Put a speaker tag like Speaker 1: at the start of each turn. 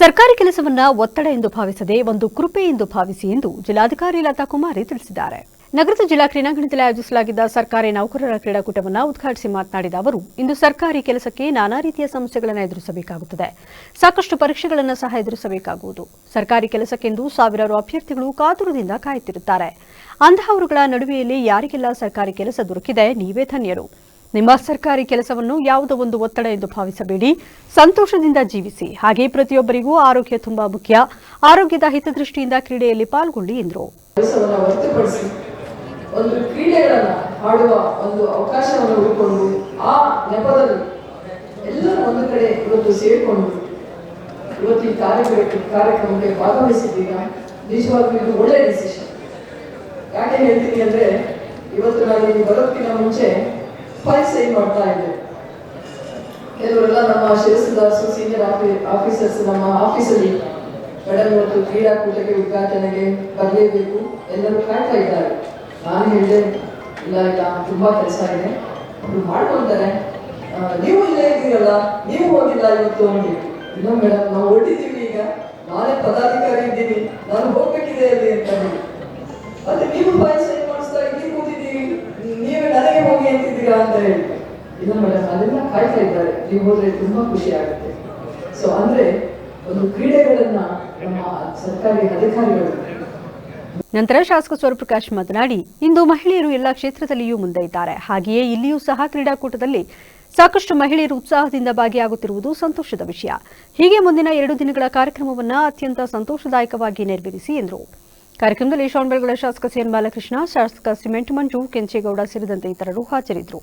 Speaker 1: ಸರ್ಕಾರಿ ಕೆಲಸವನ್ನ ಒತ್ತಡ ಎಂದು ಭಾವಿಸದೆ ಒಂದು ಕೃಪೆ ಎಂದು ಭಾವಿಸಿ ಎಂದು ಜಿಲ್ಲಾಧಿಕಾರಿ ಲತಾ ಕುಮಾರಿ ತಿಳಿಸಿದ್ದಾರೆ. ನಗರದ ಜಿಲ್ಲಾ ಕ್ರೀಡಾಂಗಣದಲ್ಲಿ ಆಯೋಜಿಸಲಾಗಿದ್ದ ಸರ್ಕಾರಿ ನೌಕರರ ಕ್ರೀಡಾಕೂಟವನ್ನು ಉದ್ಘಾಟಿಸಿ ಮಾತನಾಡಿದ ಅವರು, ಇಂದು ಸರ್ಕಾರಿ ಕೆಲಸಕ್ಕೆ ನಾನಾ ರೀತಿಯ ಸಮಸ್ಯೆಗಳನ್ನು ಎದುರಿಸಬೇಕಾಗುತ್ತದೆ. ಸಾಕಷ್ಟು ಪರೀಕ್ಷೆಗಳನ್ನು ಸಹ ಎದುರಿಸಬೇಕಾಗುವುದು. ಸರ್ಕಾರಿ ಕೆಲಸಕ್ಕೆಂದು ಸಾವಿರಾರು ಅಭ್ಯರ್ಥಿಗಳು ಕಾತುರದಿಂದ ಕಾಯುತ್ತಿರುತ್ತಾರೆ. ಅಂತಹವರುಗಳ ನಡುವೆಯಲ್ಲಿ ಯಾರಿಗೆಲ್ಲ ಸರ್ಕಾರಿ ಕೆಲಸ ದೊರಕಿದೆ, ನೀವೇ ಧನ್ಯರು. ನಿಮ್ಮ ಸರ್ಕಾರಿ ಕೆಲಸವನ್ನು ಯಾವುದೋ ಒಂದು ಒತ್ತಡ ಎಂದು ಭಾವಿಸಬೇಡಿ. ಸಂತೋಷದಿಂದ ಜೀವಿಸಿ. ಹಾಗೆ ಪ್ರತಿಯೊಬ್ಬರಿಗೂ ಆರೋಗ್ಯ ತುಂಬಾ ಮುಖ್ಯ. ಆರೋಗ್ಯದ ಹಿತದೃಷ್ಟಿಯಿಂದ ಕ್ರೀಡೆಯಲ್ಲಿ ಪಾಲ್ಗೊಳ್ಳಿ ಎಂದರು.
Speaker 2: ಯಾಕೆ ಹೇಳ್ತೀನಿ ಅಂದ್ರೆ, ಇವತ್ತು ನಾನು ಮುಂಚೆ ಫೈಲ್ ಸೈನ್ ಮಾಡ್ತಾ ಇದ್ದೆ? ಕೆಲವರೆಲ್ಲ ನಮ್ಮ ಶಿರಸದಾಸು ಸೀನಿಯರ್ ಆಫೀಸರ್ಸ್ ನಮ್ಮ ಆಫೀಸಲ್ಲಿ ಮೇಡಮ್ ಇವತ್ತು ಕ್ರೀಡಾಕೂಟಕ್ಕೆ ಉದ್ಘಾಟನೆಗೆ ಬರಲೇಬೇಕು. ಎಲ್ಲರೂ ಕಾಯ್ತಾ ಇದ್ದಾರೆ. ನಾನು ಹೇಳಿದೆ, ಇಲ್ಲ ಇಲ್ಲ, ತುಂಬಾ ಕೆಲಸ ಇದೆ. ಅವರು ಮಾಡ್ಕೊಳ್ತಾರೆ ನೀವು ಇಲ್ಲೇ ಇದ್ದೀರಲ್ಲ, ನೀವು ಹೋಗಿಲ್ಲ ಇವತ್ತು ಅಂದ್ರೆ ಇಲ್ಲ ಮೇಡಮ್ ನಾವು ಹೊರಟಿದ್ದೀವಿ ಈಗ. ನಾನೇ ಪದಾಧಿಕಾರಿ ಇದ್ದೀನಿ. ನಾನು ಹೋಗ್ಬೇಕಿದೆ ಅಲ್ಲಿ ಅಂತ ಹೇಳಿ ನೀವು ಫೈಲ್ ಅಂತಿದ್ದೀರಾ ಅಂತ ಹೇಳಿ ಇಲ್ಲ ಮೇಡಮ್ ಅದೆಲ್ಲ ಕಾಯ್ತಾ ಇದ್ದಾರೆ. ನೀವು ಹೋದ್ರೆ ತುಂಬಾ ಖುಷಿ ಆಗುತ್ತೆ. ಸೊ ಅಂದ್ರೆ ಒಂದು ಕ್ರೀಡೆಗಳನ್ನ ನಮ್ಮ ಸರ್ಕಾರಿ ಅಧಿಕಾರಿಗಳು
Speaker 1: ನಂತರ ಶಾಸಕ ಸ್ವರಪ್ರಕಾಶ್ ಮಾತನಾಡಿ, ಇಂದು ಮಹಿಳೆಯರು ಎಲ್ಲ ಕ್ಷೇತ್ರದಲ್ಲಿಯೂ ಮುಂದೆ ಇದ್ದಾರೆ ಹಾಗೆಯೇ ಇಲ್ಲಿಯೂ ಸಹ ಕ್ರೀಡಾಕೂಟದಲ್ಲಿ ಸಾಕಷ್ಟು ಮಹಿಳೆಯರು ಉತ್ಸಾಹದಿಂದ ಭಾಗಿಯಾಗುತ್ತಿರುವುದು ಸಂತೋಷದ ವಿಷಯ. ಹೀಗೆ ಮುಂದಿನ ಎರಡು ದಿನಗಳ ಕಾರ್ಯಕ್ರಮವನ್ನು ಅತ್ಯಂತ ಸಂತೋಷದಾಯಕವಾಗಿ ನೆರವೇರಿಸಿ ಎಂದರು. ಕಾರ್ಯಕ್ರಮದಲ್ಲಿ ಶಾನ್ಬೆಳಗೊಳ ಶಾಸಕ ಸಿಎನ್ ಬಾಲಕೃಷ್ಣ ಶಾಸಕ ಸಿಮೆಂಟ್ ಮಂಜು ಕೆಂಚೇಗೌಡ ಸೇರಿದಂತೆ ಇತರರು ಹಾಜರಿದ್ದರು.